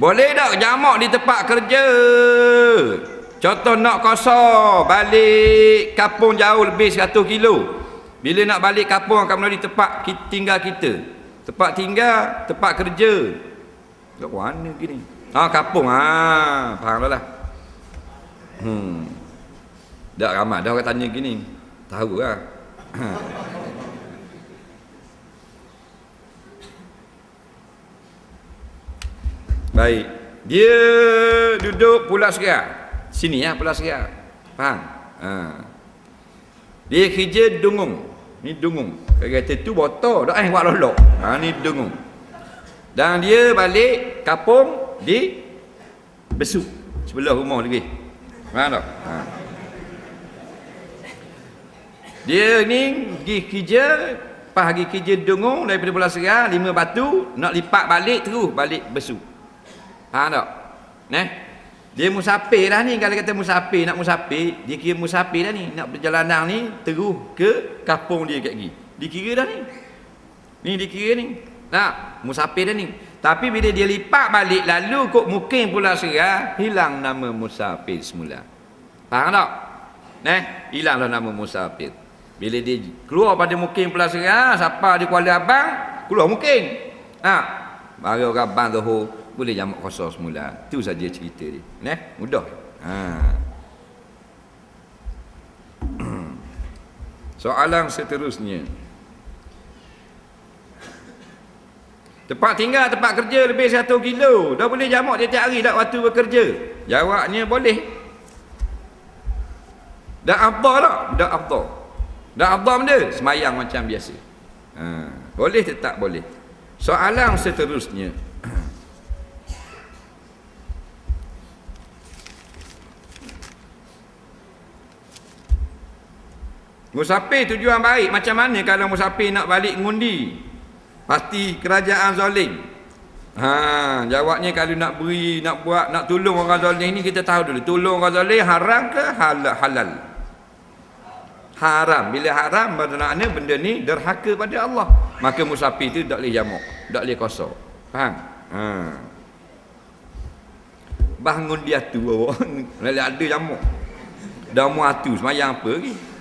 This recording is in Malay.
Boleh tak jamak di tempat kerja? Contoh nak kosong balik kampung jauh lebih 100 kilo. Bila nak balik kampung akan melalui tempat tinggal kita. Tempat tinggal, tempat kerja. Kat mana gini? Ha kampung ha, faham lah. Hmm. Dak ramai dah orang tanya gini. Tahu lah. Baik. Dia duduk Pulau Segar. Sini ya Pulau Segar. Faham? Ha. Dia kerja dungung. Ni dungung. Kata tu botol dak eh buat lolok. Ha ni dungung. Dan dia balik kampung di Besuk. Sebelah rumah lagi. Faham tak? Ha. Dia ni pergi kerja Pas pergi kerja dungung daripada Pulau Segar Lima batu Nak lipat balik terus balik besuk Faham tak? Neh? Dia musafir dah ni Kalau kata musafir Nak musafir Dia kira musafir dah ni Nak perjalanan ni Terus ke kampung dia kat lagi Dikira dah ni Ni dikira ni Nah, musafir dah ni Tapi bila dia lipat balik Lalu kok mukim Pulau Segar Hilang nama musafir semula Faham tak? Neh, hilanglah nama musafir bila dia keluar pada mukim Pulau Segar, siapa di Kuala Abang, keluar mukim. Ha. Baru orang abang tu boleh jamak kosong semula. Itu saja cerita dia. Neh, mudah. Ha. Soalan seterusnya. Tempat tinggal, tempat kerja lebih satu kilo. Dah boleh jamak tiap-tiap hari tak waktu bekerja. Jawabnya boleh. Dah apa tak? Dah apa? Dah apa benda? Semayang macam biasa. Ha. Boleh tetap boleh. Soalan seterusnya. Musafir tujuan baik macam mana kalau musafir nak balik ngundi? Pasti kerajaan zalim. Ha, jawabnya kalau nak beri, nak buat, nak tolong orang zalim ni kita tahu dulu. Tolong orang zalim haram ke halal? halal? Haram. Bila haram maknanya benda ni derhaka pada Allah. Maka musafir tu tak boleh jamak, tak boleh kosong. Faham? Ha. Bangun dia tu. Lalu ada jamak. Dah muatu semayang apa lagi?